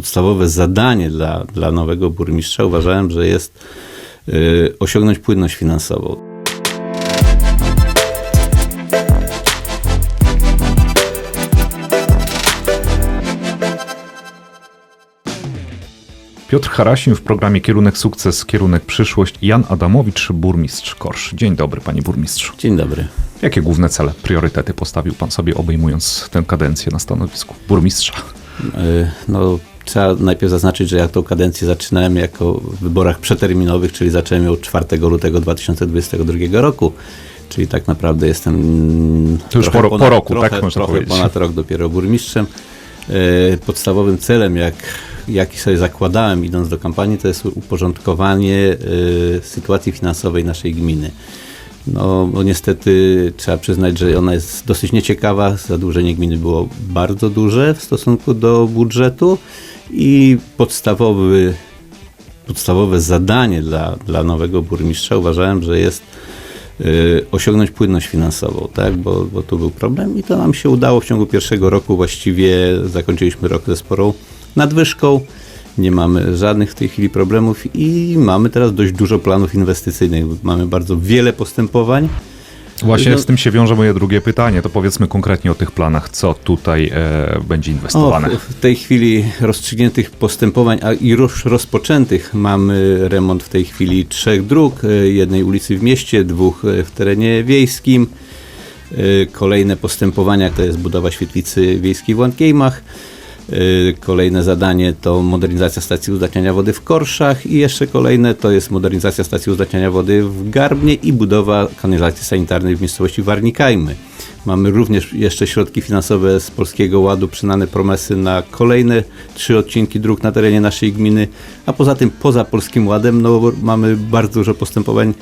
podstawowe zadanie dla, dla nowego burmistrza uważałem, że jest y, osiągnąć płynność finansową. Piotr Harasim w programie Kierunek Sukces, Kierunek Przyszłość. Jan Adamowicz, burmistrz Korsz. Dzień dobry, panie burmistrzu. Dzień dobry. Jakie główne cele, priorytety postawił pan sobie, obejmując tę kadencję na stanowisku burmistrza? Y, No, trzeba najpierw zaznaczyć, że ja tą kadencję zaczynałem jako w wyborach przeterminowych, czyli zacząłem ją 4 lutego 2022 roku. Czyli tak naprawdę jestem. mm, To już trochę po ro- po roku, tak można trochę ponad rok dopiero burmistrzem. Y, Podstawowym celem, jak, jaki sobie zakładałem idąc do kampanii, to jest uporządkowanie y, sytuacji finansowej naszej gminy. No, no niestety trzeba przyznać, że ona jest dosyć nieciekawa. Zadłużenie gminy było bardzo duże w stosunku do budżetu i podstawowy, podstawowe zadanie dla, dla nowego burmistrza uważałem, że jest y, osiągnąć płynność finansową, tak? bo, bo tu był problem i to nam się udało w ciągu pierwszego roku. Właściwie zakończyliśmy rok ze sporą nadwyżką. Nie mamy żadnych w tej chwili problemów i mamy teraz dość dużo planów inwestycyjnych. Mamy bardzo wiele postępowań. Właśnie No- z tym się wiąże moje drugie pytanie. To powiedzmy konkretnie o tych planach, co tutaj e, będzie O, inwestowane. w tej chwili rozstrzygniętych postępowań, a i już rozpoczętych mamy remont w tej chwili trzech dróg, e, jednej ulicy w mieście, dwóch e, w terenie wiejskim. E, Kolejne postępowania to jest budowa świetlicy wiejskiej w Łąkiejmach. E, Kolejne zadanie to modernizacja stacji uzdatniania wody w Korszach i jeszcze kolejne to jest modernizacja stacji uzdatniania wody w Garbnie i budowa kanalizacji sanitarnej w miejscowości Warnikajmy. Mamy również jeszcze środki finansowe z Polskiego Ładu, przynane promesy na kolejne trzy odcinki dróg na terenie naszej gminy, a poza tym poza Polskim Ładem no, mamy bardzo dużo postępowań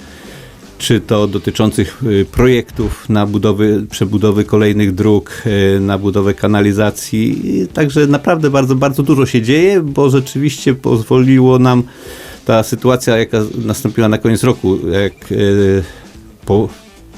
czy to dotyczących y, projektów na budowy, przebudowy kolejnych dróg, y, na budowę kanalizacji. Także naprawdę bardzo, bardzo dużo się dzieje, bo rzeczywiście pozwoliło nam ta sytuacja, jaka nastąpiła na koniec roku, jak y, po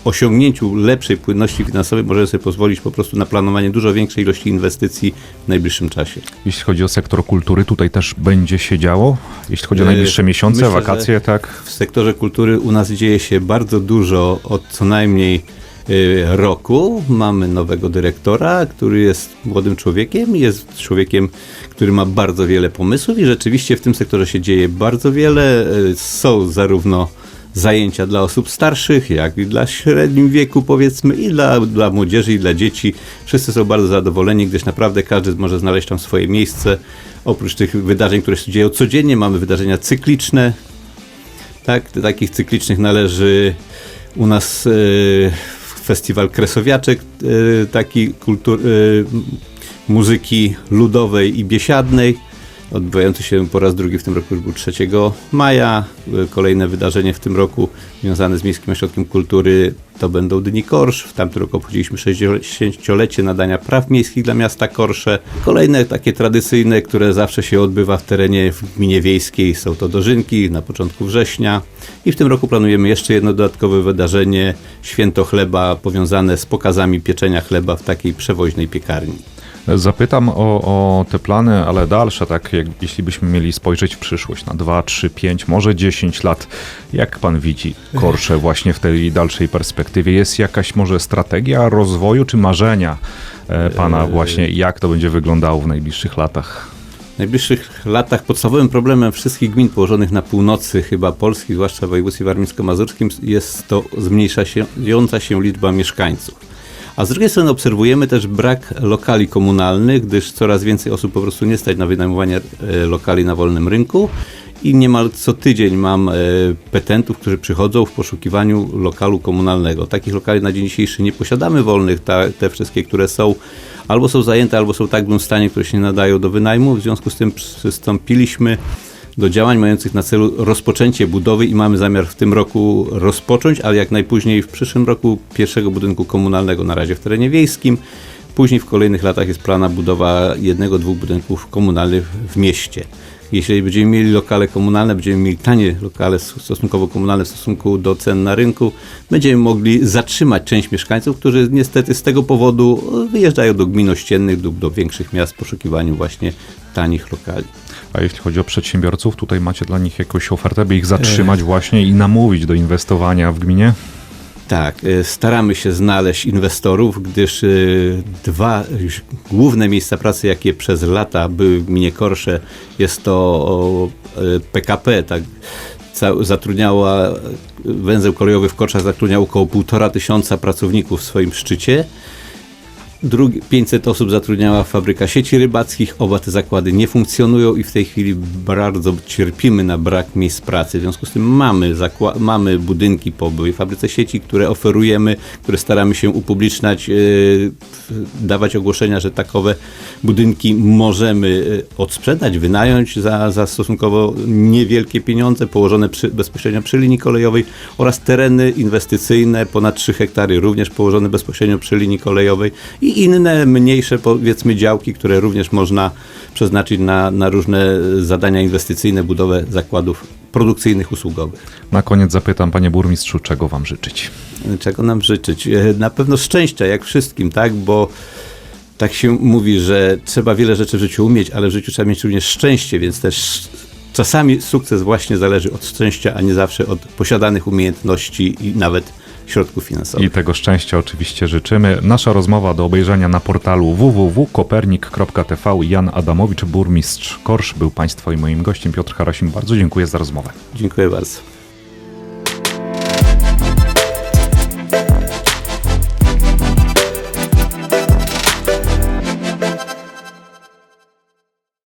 osiągnięciu lepszej płynności finansowej możemy sobie pozwolić po prostu na planowanie dużo większej ilości inwestycji w najbliższym czasie. Jeśli chodzi o sektor kultury, tutaj też będzie się działo. Jeśli chodzi o E, najbliższe miesiące, myślę, wakacje, tak? W sektorze kultury u nas dzieje się bardzo dużo od co najmniej y, roku. Mamy nowego dyrektora, który jest młodym człowiekiem, jest człowiekiem, który ma bardzo wiele pomysłów i rzeczywiście w tym sektorze się dzieje bardzo wiele. Y, Są zarówno zajęcia dla osób starszych, jak i dla średnim wieku powiedzmy i dla, dla młodzieży i dla dzieci. Wszyscy są bardzo zadowoleni, gdyż naprawdę każdy może znaleźć tam swoje miejsce. Oprócz tych wydarzeń, które się dzieją codziennie, mamy wydarzenia cykliczne, tak, do takich cyklicznych należy u nas e, festiwal Kresowiaczek, e, taki kultur, m- muzyki ludowej i biesiadnej, odbywający się po raz drugi w tym roku już był 3 maja. E, Kolejne wydarzenie w tym roku związane z Miejskim Ośrodkiem Kultury to będą Dni Korsz. W tamtym roku obchodziliśmy 60-lecie nadania praw miejskich dla miasta Korsze. Kolejne takie tradycyjne, które zawsze się odbywa w terenie w gminie wiejskiej są to dożynki na początku września. I w tym roku planujemy jeszcze jedno dodatkowe wydarzenie, święto chleba powiązane z pokazami pieczenia chleba w takiej przewoźnej piekarni. Zapytam o, o te plany, ale dalsze, tak, jak, jeśli byśmy mieli spojrzeć w przyszłość na 2, 3, 5, może 10 lat, jak pan widzi Korsze właśnie w tej dalszej perspektywie? Jest jakaś może strategia rozwoju czy marzenia e, pana właśnie, jak to będzie wyglądało w najbliższych latach? W najbliższych latach podstawowym problemem wszystkich gmin położonych na północy chyba Polski, zwłaszcza w województwie warmińsko-mazurskim, jest to zmniejszająca się liczba mieszkańców. A z drugiej strony obserwujemy też brak lokali komunalnych, gdyż coraz więcej osób po prostu nie stać na wynajmowanie e, lokali na wolnym rynku i niemal co tydzień mam e, petentów, którzy przychodzą w poszukiwaniu lokalu komunalnego. Takich lokali na dzień dzisiejszy nie posiadamy wolnych, te wszystkie, które są albo są zajęte, albo są w tak złym stanie, które się nie nadają do wynajmu. W związku z tym przystąpiliśmy do działań mających na celu rozpoczęcie budowy i mamy zamiar w tym roku rozpocząć, ale jak najpóźniej w przyszłym roku pierwszego budynku komunalnego na razie w terenie wiejskim. Później w kolejnych latach jest plana budowa jednego, dwóch budynków komunalnych w mieście. Jeśli będziemy mieli lokale komunalne, będziemy mieli tanie lokale stosunkowo komunalne w stosunku do cen na rynku, będziemy mogli zatrzymać część mieszkańców, którzy niestety z tego powodu wyjeżdżają do gmin ościennych lub do większych miast w poszukiwaniu właśnie tanich lokali. A jeśli chodzi o przedsiębiorców, tutaj macie dla nich jakąś ofertę, by ich zatrzymać właśnie i namówić do inwestowania w gminie? Tak, e, staramy się znaleźć inwestorów, gdyż e, dwa główne miejsca pracy, jakie przez lata były w gminie Korsze, jest to e, PKP, tak, zatrudniała, węzeł kolejowy w Korszach zatrudniał około półtora tysiąca pracowników w swoim szczycie. Drugi, 500 osób zatrudniała fabryka sieci rybackich. Oba te zakłady nie funkcjonują i w tej chwili bardzo cierpimy na brak miejsc pracy. W związku z tym mamy, mamy budynki po byłej fabryce sieci, które oferujemy, które staramy się upubliczniać, yy, dawać ogłoszenia, że takowe budynki możemy yy, odsprzedać, wynająć za, za stosunkowo niewielkie pieniądze położone przy, bezpośrednio przy linii kolejowej oraz tereny inwestycyjne ponad 3 hektary również położone bezpośrednio przy linii kolejowej i inne mniejsze powiedzmy działki, które również można przeznaczyć na, na różne zadania inwestycyjne, budowę zakładów produkcyjnych, usługowych. Na koniec zapytam, panie burmistrzu, czego wam życzyć? Czego nam życzyć? E, Na pewno szczęścia, jak wszystkim, tak? Bo tak się mówi, że trzeba wiele rzeczy w życiu umieć, ale w życiu trzeba mieć również szczęście, więc też czasami sukces właśnie zależy od szczęścia, a nie zawsze od posiadanych umiejętności i nawet środków finansowych. I tego szczęścia oczywiście życzymy. Nasza rozmowa do obejrzenia na portalu www.kopernik.tv. Jan Adamowicz, burmistrz Korsz, był państwa i moim gościem. Piotr Harasim, bardzo dziękuję za rozmowę. Dziękuję bardzo.